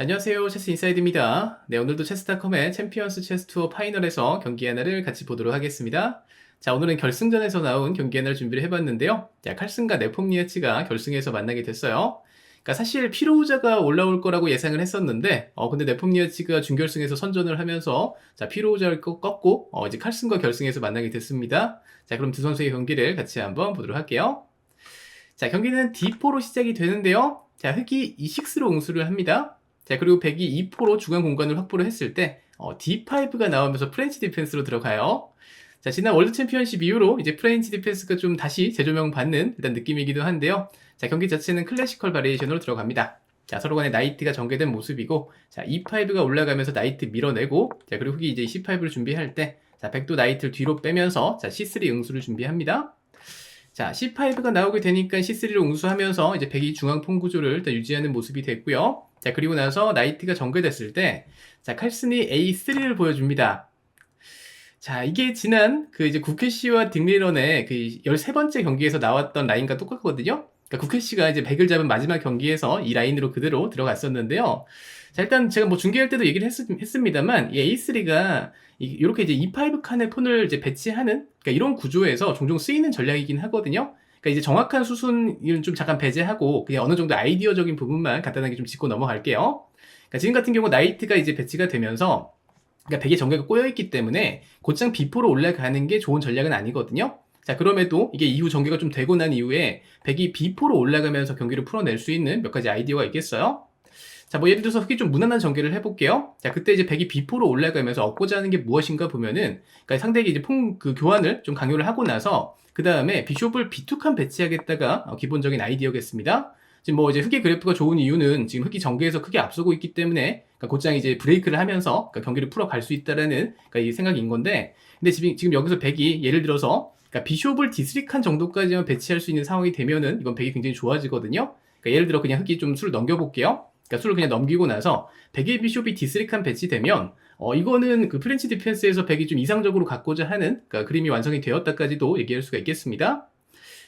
네, 안녕하세요. 체스 인사이드입니다. 네, 오늘도 체스닷컴의 챔피언스 체스 투어 파이널에서 경기 하나를 같이 보도록 하겠습니다. 자, 오늘은 결승전에서 나온 경기 하나를 준비를 해봤는데요. 자, 칼슨과 네폼니에츠가 결승에서 만나게 됐어요. 그러니까 사실 피로우자가 올라올 거라고 예상을 했었는데, 어, 근데 네폼니에츠가 준결승에서 선전을 하면서, 자, 피로우자를 꺾- 꺾고, 어, 이제 칼슨과 결승에서 만나게 됐습니다. 자, 그럼 두 선수의 경기를 같이 한번 보도록 할게요. 자, 경기는 D4로 시작이 되는데요. 자, 흑이 E6로 응수를 합니다. 자, 그리고 백이 2포로 중간 공간을 확보를 했을 때, 어, D5가 나오면서 프렌치 디펜스로 들어가요. 자, 지난 월드 챔피언십 이후로 이제 프렌치 디펜스가 좀 다시 재조명 받는 일단 느낌이기도 한데요. 자, 경기 자체는 클래시컬 바리에이션으로 들어갑니다. 자, 서로 간에 나이트가 전개된 모습이고, 자, E5가 올라가면서 나이트 밀어내고, 자, 그리고 흑이 이제 C5를 준비할 때, 자, 백도 나이트를 뒤로 빼면서, 자, C3 응수를 준비합니다. 자, C5가 나오게 되니까 C3로 응수하면서 이제 백이 중앙 폰 구조를 일단 유지하는 모습이 됐고요. 자, 그리고 나서 나이트가 전개됐을 때, 자, 칼슨이 A3를 보여줍니다. 자, 이게 지난 그 이제 국회 씨와 딩리런의 그 13번째 경기에서 나왔던 라인과 똑같거든요. 그러니까 국회 씨가 이제 백을 잡은 마지막 경기에서 이 라인으로 그대로 들어갔었는데요. 자, 일단 제가 뭐 중계할 때도 얘기를 했, 습니다만이 A3가 이렇게 이제 E5 칸에 폰을 이제 배치하는 그러니까 이런 구조에서 종종 쓰이는 전략이긴 하거든요. 그러니까 이제 정확한 수순은 좀 잠깐 배제하고 그냥 어느 정도 아이디어적인 부분만 간단하게 좀 짚고 넘어갈게요. 그러니까 지금 같은 경우 나이트가 이제 배치가 되면서 그러니까 백의 전개가 꼬여있기 때문에 곧장 비포로 올라가는 게 좋은 전략은 아니거든요. 자, 그럼에도 이게 이후 전개가 좀 되고 난 이후에 백이 비포로 올라가면서 경기를 풀어낼 수 있는 몇 가지 아이디어가 있겠어요? 자, 뭐 예를 들어서 흑이 좀 무난한 전개를 해볼게요. 자, 그때 이제 백이 비포로 올라가면서 얻고자 하는 게 무엇인가 보면은, 그러니까 상대에게 이제 퐁, 그 교환을 좀 강요를 하고 나서, 그 다음에 비숍을 비투칸 배치하겠다가 어, 기본적인 아이디어겠습니다. 지금 뭐 이제 흑의 그래프가 좋은 이유는 지금 흑이 전개에서 크게 앞서고 있기 때문에, 그러니까 곧장 이제 브레이크를 하면서 그러니까 경기를 풀어갈 수 있다라는 그러니까 이 생각인 건데, 근데 지금, 지금 여기서 백이 예를 들어서, 그러니까 비숍을 디스릭한 정도까지만 배치할 수 있는 상황이 되면은 이건 백이 굉장히 좋아지거든요. 그러니까 예를 들어 그냥 흑이 좀 수를 넘겨볼게요. 그러니까 수를 그냥 넘기고 나서 백의 비숍이 디스릭한 배치되면 어 이거는 그 프렌치 디펜스에서 백이 좀 이상적으로 갖고자 하는 그러니까 그림이 완성이 되었다까지도 얘기할 수가 있겠습니다.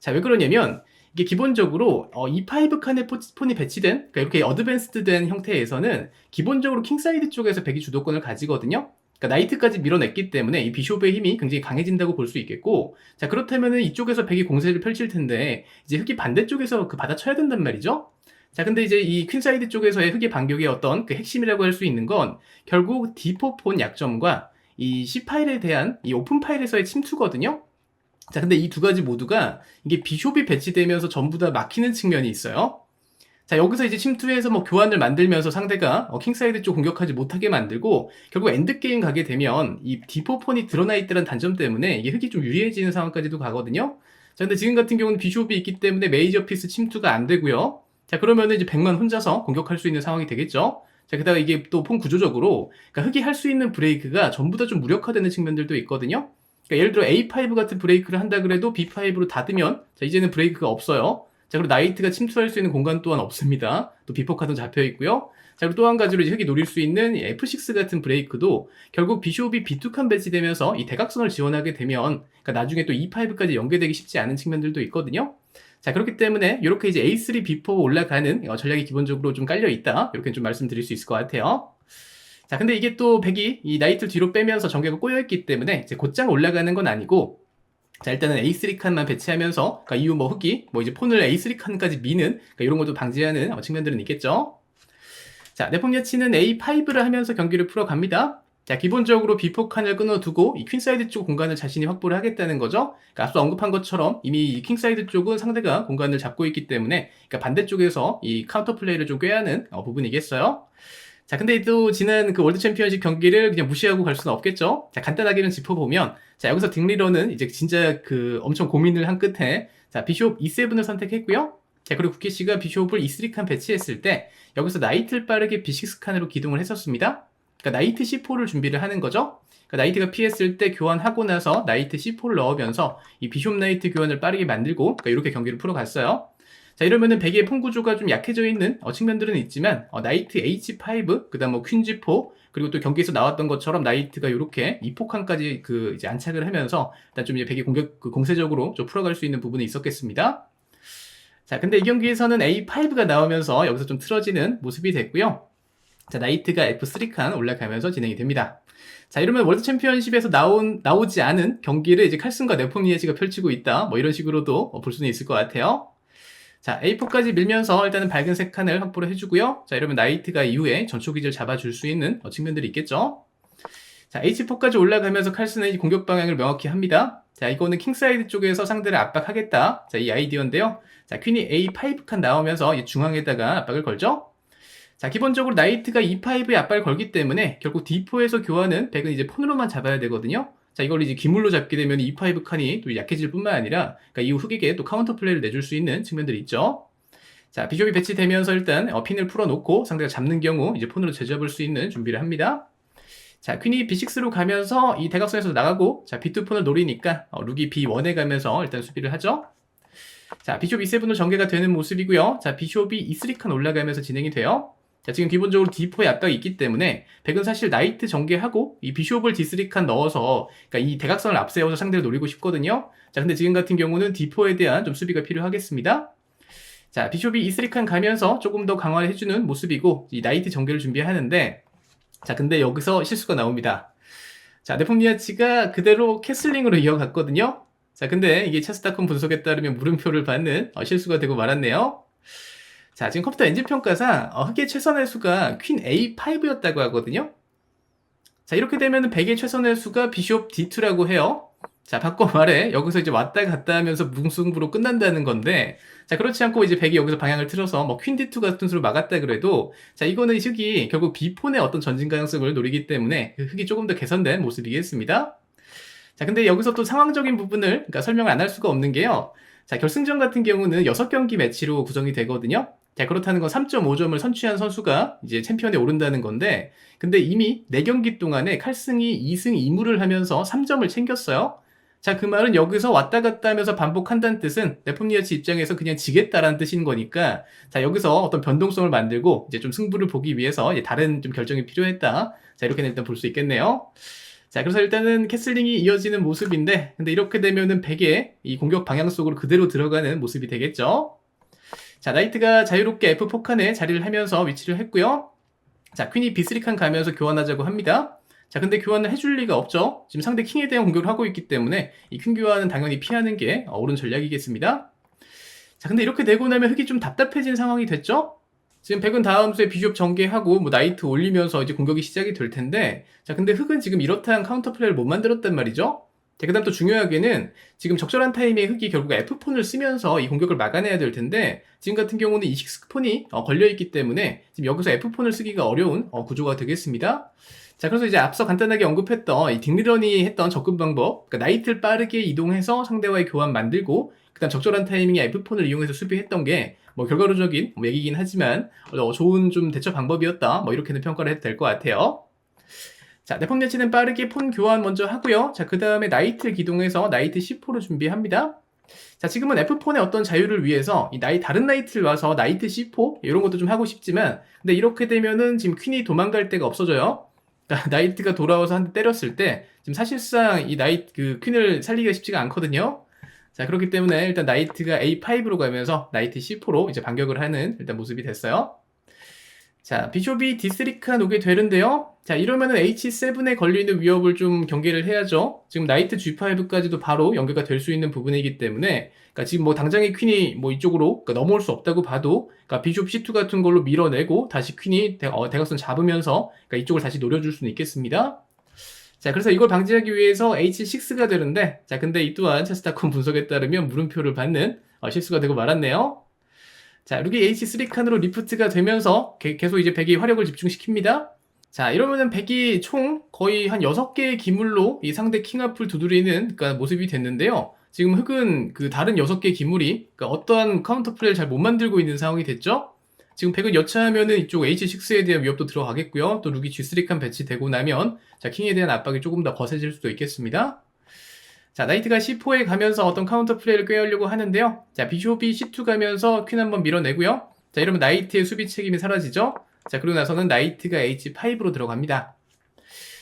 자 왜 그러냐면 이게 기본적으로 어, E5 칸에 포- 폰이 배치된 그러니까 이렇게 어드밴스드된 형태에서는 기본적으로 킹사이드 쪽에서 백이 주도권을 가지거든요. 그러니까 나이트까지 밀어냈기 때문에 이 비숍의 힘이 굉장히 강해진다고 볼 수 있겠고 자 그렇다면은 이쪽에서 백이 공세를 펼칠 텐데 이제 흑이 반대쪽에서 그 받아쳐야 된단 말이죠. 자, 근데 이제 이 퀸사이드 쪽에서의 흑의 반격의 어떤 그 핵심이라고 할 수 있는 건 결국 D4 폰 약점과 이 C 파일에 대한 이 오픈 파일에서의 침투거든요. 자, 근데 이 두 가지 모두가 이게 비숍이 배치되면서 전부 다 막히는 측면이 있어요. 자, 여기서 이제 침투해서 뭐 교환을 만들면서 상대가 어, 킹사이드 쪽 공격하지 못하게 만들고 결국 엔드게임 가게 되면 이 D4 폰이 드러나 있다는 단점 때문에 이게 흑이 좀 유리해지는 상황까지도 가거든요. 자, 근데 지금 같은 경우는 비숍이 있기 때문에 메이저 피스 침투가 안 되고요. 자, 그러면은 이제 백만 혼자서 공격할 수 있는 상황이 되겠죠? 자, 게다가 이게 또폰 구조적으로, 그러니까 흑이 할 수 있는 브레이크가 전부 다 좀 무력화되는 측면들도 있거든요? 그러니까 예를 들어 A5 같은 브레이크를 한다 그래도 B5로 닫으면, 자, 이제는 브레이크가 없어요. 자, 그리고 나이트가 침투할 수 있는 공간 또한 없습니다. 또 비포 카드 잡혀 있고요. 자, 그리고 또 한 가지로 이제 흑이 노릴 수 있는 이 F6 같은 브레이크도 결국 비숍이 B2칸 배치되면서 이 대각선을 지원하게 되면, 그러니까 나중에 또 E5까지 연계되기 쉽지 않은 측면들도 있거든요? 자, 그렇기 때문에 이렇게 이제 A3 비포 올라가는 어, 전략이 기본적으로 좀 깔려 있다. 이렇게 좀 말씀드릴 수 있을 것 같아요. 자, 근데 이게 또 백이 이 나이트를 뒤로 빼면서 전개가 꼬여있기 때문에 이제 곧장 올라가는 건 아니고 자, 일단은 A3 칸만 배치하면서 그러니까 이후 뭐 흑이 뭐 이제 폰을 A3 칸까지 미는 그러니까 이런 것도 방지하는 어, 측면들은 있겠죠. 자, 네폼 야치는 A5를 하면서 경기를 풀어갑니다. 자, 기본적으로 비포 칸을 끊어두고 이 퀸사이드 쪽 공간을 자신이 확보를 하겠다는 거죠. 그러니까 앞서 언급한 것처럼 이미 이 킹사이드 쪽은 상대가 공간을 잡고 있기 때문에 그러니까 반대쪽에서 이 카운터 플레이를 좀 꾀하는 어, 부분이겠어요. 자, 근데 또 지난 그 월드 챔피언십 경기를 그냥 무시하고 갈 수는 없겠죠. 자, 간단하게는 짚어보면 자, 여기서 딩리러는 이제 진짜 그 엄청 고민을 한 끝에 자, 비숍 E7을 선택했고요. 자, 그리고 국기 씨가 비숍을 E3 칸 배치했을 때 여기서 나이트를 빠르게 B6 칸으로 기동을 했었습니다. 그러니까 나이트 C4를 준비를 하는 거죠. 그러니까 나이트가 피했을 때 교환하고 나서 나이트 C4를 넣으면서 이 비숍 나이트 교환을 빠르게 만들고 그러니까 이렇게 경기를 풀어갔어요. 자 이러면은 백의 폰 구조가 좀 약해져 있는 어, 측면들은 있지만 어, 나이트 H5 그다음 뭐 퀸 G4 그리고 또 경기에서 나왔던 것처럼 나이트가 이렇게 이폭칸까지 그 이제 안착을 하면서 일단 좀 이제 백이 공격 그 공세적으로 좀 풀어갈 수 있는 부분이 있었겠습니다. 자 근데 이 경기에서는 A5가 나오면서 여기서 좀 틀어지는 모습이 됐고요. 자, 나이트가 F3칸 올라가면서 진행이 됩니다. 자, 이러면 월드 챔피언십에서 나온, 나오지 않은 경기를 이제 칼슨과 네포니에지가 펼치고 있다. 뭐 이런 식으로도 어, 볼 수는 있을 것 같아요. 자, A4까지 밀면서 일단은 밝은색 칸을 확보를 해주고요. 자, 이러면 나이트가 이후에 전초기지를 잡아줄 수 있는 어, 측면들이 있겠죠. 자, H4까지 올라가면서 칼슨의 공격 방향을 명확히 합니다. 자, 이거는 킹사이드 쪽에서 상대를 압박하겠다. 자, 이 아이디어인데요. 자, 퀸이 A5 칸 나오면서 이 중앙에다가 압박을 걸죠. 자, 기본적으로 나이트가 E5에 압박을 걸기 때문에 결국 D4에서 교환은 백은 이제 폰으로만 잡아야 되거든요. 자, 이걸 이제 기물로 잡게 되면 E5 칸이 또 약해질 뿐만 아니라 그러니까 이후 흑에게 또 카운터 플레이를 내줄 수 있는 측면들이 있죠. 자, 비숍이 배치되면서 일단 어, 핀을 풀어놓고 상대가 잡는 경우 이제 폰으로 제잡을 수 있는 준비를 합니다. 자, 퀸이 B6로 가면서 이 대각선에서 나가고 자, B2 폰을 노리니까 어, 룩이 B1에 가면서 일단 수비를 하죠. 자, 비숍 E7으로 전개가 되는 모습이고요. 자, 비숍이 E3 칸 올라가면서 진행이 돼요. 자, 지금 기본적으로 D4에 압박이 있기 때문에 백은 사실 나이트 전개하고 이 비숍을 D3 칸 넣어서 그러니까 이 대각선을 앞세워서 상대를 노리고 싶거든요. 자, 근데 지금 같은 경우는 D4에 대한 좀 수비가 필요하겠습니다. 자, 비숍이 E3 칸 가면서 조금 더 강화를 해주는 모습이고 이 나이트 전개를 준비하는데 자, 근데 여기서 실수가 나옵니다. 자, 네폼니아치가 그대로 캐슬링으로 이어갔거든요. 자, 근데 이게 체스타콘 분석에 따르면 물음표를 받는 어, 실수가 되고 말았네요. 자, 지금 컴퓨터 엔진 평가상 어, 흑의 최선의 수가 퀸 A5였다고 하거든요. 자, 이렇게 되면 백의 최선의 수가 비숍 D2라고 해요. 자, 바꿔 말해 여기서 이제 왔다 갔다 하면서 무승부로 끝난다는 건데 자, 그렇지 않고 이제 백이 여기서 방향을 틀어서 뭐 퀸 D2 같은 수로 막았다 그래도 자, 이거는 흑이 결국 비폰의 어떤 전진 가능성을 노리기 때문에 그 흑이 조금 더 개선된 모습이겠습니다. 자, 근데 여기서 또 상황적인 부분을 그러니까 설명을 안 할 수가 없는 게요. 자, 결승전 같은 경우는 6경기 매치로 구성이 되거든요. 자, 그렇다는 건 3.5점을 선취한 선수가 이제 챔피언에 오른다는 건데, 근데 이미 4경기 동안에 칼승이 2승 2무를 하면서 3점을 챙겼어요. 자, 그 말은 여기서 왔다 갔다 하면서 반복한다는 뜻은 네폼니아치 입장에서 그냥 지겠다라는 뜻인 거니까, 자, 여기서 어떤 변동성을 만들고 이제 좀 승부를 보기 위해서 다른 좀 결정이 필요했다. 자, 이렇게는 일단 볼 수 있겠네요. 자, 그래서 일단은 캐슬링이 이어지는 모습인데, 근데 이렇게 되면은 백의 이 공격 방향 속으로 그대로 들어가는 모습이 되겠죠. 자, 나이트가 자유롭게 F4 칸에 자리를 하면서 위치를 했고요. 자, 퀸이 B3 칸 가면서 교환하자고 합니다. 자, 근데 교환을 해줄 리가 없죠. 지금 상대 킹에 대한 공격을 하고 있기 때문에 이 퀸 교환은 당연히 피하는 게 옳은 전략이겠습니다. 자, 근데 이렇게 되고 나면 흑이 좀 답답해진 상황이 됐죠? 지금 백은 다음 수에 비숍 전개하고 뭐 나이트 올리면서 이제 공격이 시작이 될 텐데 자 근데 흑은 지금 이렇다한 카운터 플레이를 못 만들었단 말이죠 자, 그 다음 또 중요하게는 지금 적절한 타이밍에 흑이 결국 F폰을 쓰면서 이 공격을 막아내야 될 텐데 지금 같은 경우는 E6 폰이 어, 걸려있기 때문에 지금 여기서 F폰을 쓰기가 어려운 어, 구조가 되겠습니다 자 그래서 이제 앞서 간단하게 언급했던 이 딩리런이 했던 접근 방법 그러니까 나이트를 빠르게 이동해서 상대와의 교환 만들고 그 다음 적절한 타이밍에 F폰을 이용해서 수비했던 게 뭐 결과론적인 뭐 얘기긴 하지만 어, 좋은 좀 대처 방법이었다 뭐 이렇게는 평가를 해도 될 것 같아요. 자, 내폰 매치는 빠르게 폰 교환 먼저 하고요. 자, 그 다음에 나이트를 기동해서 나이트 C4를 준비합니다. 자, 지금은 F폰의 어떤 자유를 위해서 이 나이 다른 나이트를 와서 나이트 C4 이런 것도 좀 하고 싶지만 근데 이렇게 되면은 지금 퀸이 도망갈 데가 없어져요. 나이트가 돌아와서 한 대 때렸을 때 지금 사실상 이 나이트 그 퀸을 살리기가 쉽지가 않거든요. 자, 그렇기 때문에 일단 나이트가 A5로 가면서 나이트 C4로 이제 반격을 하는 일단 모습이 됐어요. 자, 비숍이 D3칸 오게 되는데요. 자, 이러면은 H7에 걸리는 위협을 좀 경계를 해야죠. 지금 나이트 G5까지도 바로 연계가 될 수 있는 부분이기 때문에, 그러니까 지금 뭐 당장의 퀸이 뭐 이쪽으로 그러니까 넘어올 수 없다고 봐도, 그러니까 비숍 C2 같은 걸로 밀어내고 다시 퀸이 대, 어, 대각선 잡으면서 그러니까 이쪽을 다시 노려줄 수는 있겠습니다. 자, 그래서 이걸 방지하기 위해서 H6가 되는데, 자, 근데 이 또한 체스타콘 분석에 따르면 물음표를 받는 어, 실수가 되고 말았네요. 자, 룩이 H3 칸으로 리프트가 되면서 계속 이제 백이 화력을 집중시킵니다. 자, 이러면은 백이 총 거의 한 6개의 기물로 이 상대 킹 앞을 두드리는 그러니까 모습이 됐는데요. 지금 흑은 그 다른 6개의 기물이 그러니까 어떠한 카운터 플레이를 잘 못 만들고 있는 상황이 됐죠. 지금 백은 여차하면은 이쪽 H6에 대한 위협도 들어가겠고요. 또 룩이 G3 칸 배치되고 나면 자, 킹에 대한 압박이 조금 더 거세질 수도 있겠습니다. 자, 나이트가 C4에 가면서 어떤 카운터 플레이를 꾀하려고 하는데요. 자, 비숍이 C2 가면서 퀸 한번 밀어내고요. 자, 이러면 나이트의 수비 책임이 사라지죠. 자, 그리고 나서는 나이트가 H5로 들어갑니다.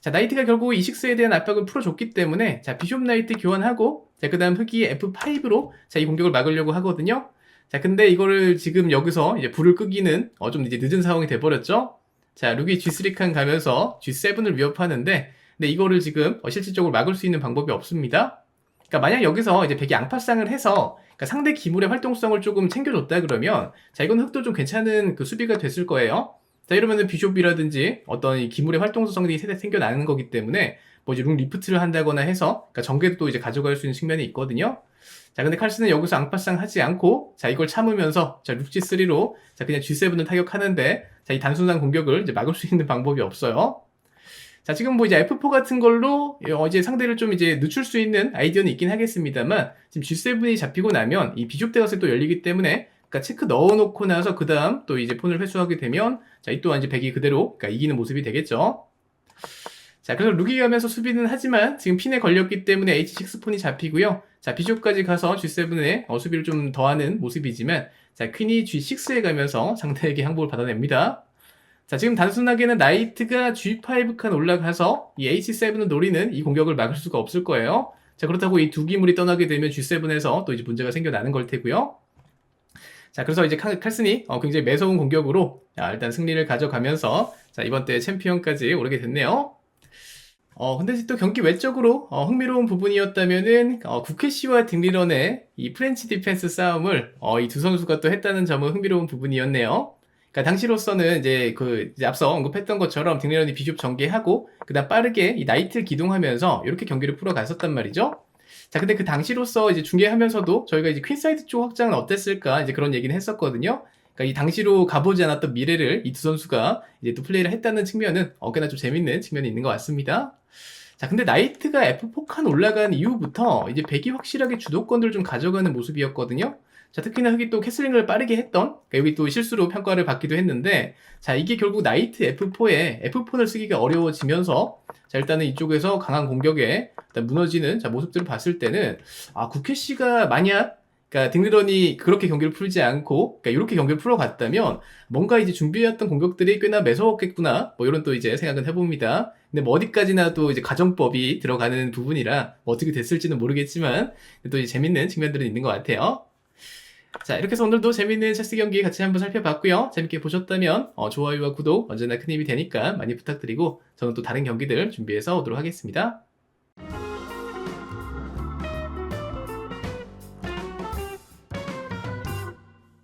자, 나이트가 결국 E6에 대한 압박을 풀어줬기 때문에 자, 비숍 나이트 교환하고 자, 그 다음 흑이 F5로 자, 이 공격을 막으려고 하거든요. 자, 근데 이거를 지금 여기서 이제 불을 끄기는 어, 좀 이제 늦은 상황이 돼버렸죠. 자, 룩이 G3 칸 가면서 G7을 위협하는데, 근데 이거를 지금 어, 실질적으로 막을 수 있는 방법이 없습니다. 그러니까 만약 여기서 이제 백이 양파쌍을 해서 그러니까 상대 기물의 활동성을 조금 챙겨줬다 그러면 자 이건 흑도 좀 괜찮은 그 수비가 됐을 거예요. 자 이러면은 비숍이라든지 어떤 이 기물의 활동성이 세- 생겨나는 거기 때문에 뭐 이제 룩 리프트를 한다거나 해서 그러니까 전개도 또 이제 가져갈 수 있는 측면이 있거든요. 자 근데 칼스는 여기서 앙파쌍 하지 않고 자 이걸 참으면서 자룩 G3로 자 그냥 G7을 타격하는데 자 이 단순한 공격을 이제 막을 수 있는 방법이 없어요. 자, 지금 뭐 이제 F4 같은 걸로 어, 이제 상대를 좀 이제 늦출 수 있는 아이디어는 있긴 하겠습니다만 지금 G7이 잡히고 나면 이 비숍 대각선이 또 열리기 때문에 그러니까 체크 넣어놓고 나서 그 다음 또 이제 폰을 회수하게 되면 자, 이 또한 이제 백이 그대로 그러니까 이기는 모습이 되겠죠. 자, 그래서 룩이 가면서 수비는 하지만 지금 핀에 걸렸기 때문에 H6 폰이 잡히고요. 자, 비숍까지 가서 G7에 어, 수비를 좀 더하는 모습이지만 자, 퀸이 G6에 가면서 상대에게 항복을 받아냅니다. 자, 지금 단순하게는 나이트가 G5 칸 올라가서 이 H7을 노리는 이 공격을 막을 수가 없을 거예요. 자, 그렇다고 이 두 기물이 떠나게 되면 G7에서 또 이제 문제가 생겨나는 걸 테고요. 자, 그래서 이제 칼- 칼슨이 어, 굉장히 매서운 공격으로 자, 일단 승리를 가져가면서 자, 이번 대회 챔피언까지 오르게 됐네요. 어, 근데 또 경기 외적으로 어, 흥미로운 부분이었다면은 어, 국회시와 딩리런의 이 프렌치 디펜스 싸움을 어, 이 두 선수가 또 했다는 점은 흥미로운 부분이었네요. 그러니까 당시로서는 이제 그 이제 앞서 언급했던 것처럼 딩리런이 비숍 전개하고 그다음 빠르게 이 나이트를 기동하면서 이렇게 경기를 풀어갔었단 말이죠. 자, 근데 그 당시로서 이제 중계하면서도 저희가 이제 퀸사이드 쪽 확장은 어땠을까 이제 그런 얘기는 했었거든요. 그러니까 이 당시로 가보지 않았던 미래를 이 두 선수가 이제 또 플레이를 했다는 측면은 어깨나 좀 재밌는 측면이 있는 것 같습니다. 자, 근데 나이트가 F4 칸 올라간 이후부터 이제 백이 확실하게 주도권을 좀 가져가는 모습이었거든요. 자, 특히나 흑이 또 캐슬링을 빠르게 했던, 그러니까 여기 또 실수로 평가를 받기도 했는데, 자, 이게 결국 나이트 F4에 F4를 쓰기가 어려워지면서, 자, 일단은 이쪽에서 강한 공격에 무너지는 자, 모습들을 봤을 때는, 아, 국회 씨가 만약, 그러니까 딩리런이 그렇게 경기를 풀지 않고, 그러니까 이렇게 경기를 풀어갔다면, 뭔가 이제 준비해왔던 공격들이 꽤나 매서웠겠구나, 뭐 이런 또 이제 생각은 해봅니다. 근데 뭐 어디까지나 또 이제 가정법이 들어가는 부분이라 뭐 어떻게 됐을지는 모르겠지만, 또 이제 재밌는 측면들은 있는 것 같아요. 자, 이렇게 해서 오늘도 재밌는 체스 경기 같이 한번 살펴봤고요. 재밌게 보셨다면 어, 좋아요와 구독 언제나 큰 힘이 되니까 많이 부탁드리고 저는 또 다른 경기들 준비해서 오도록 하겠습니다.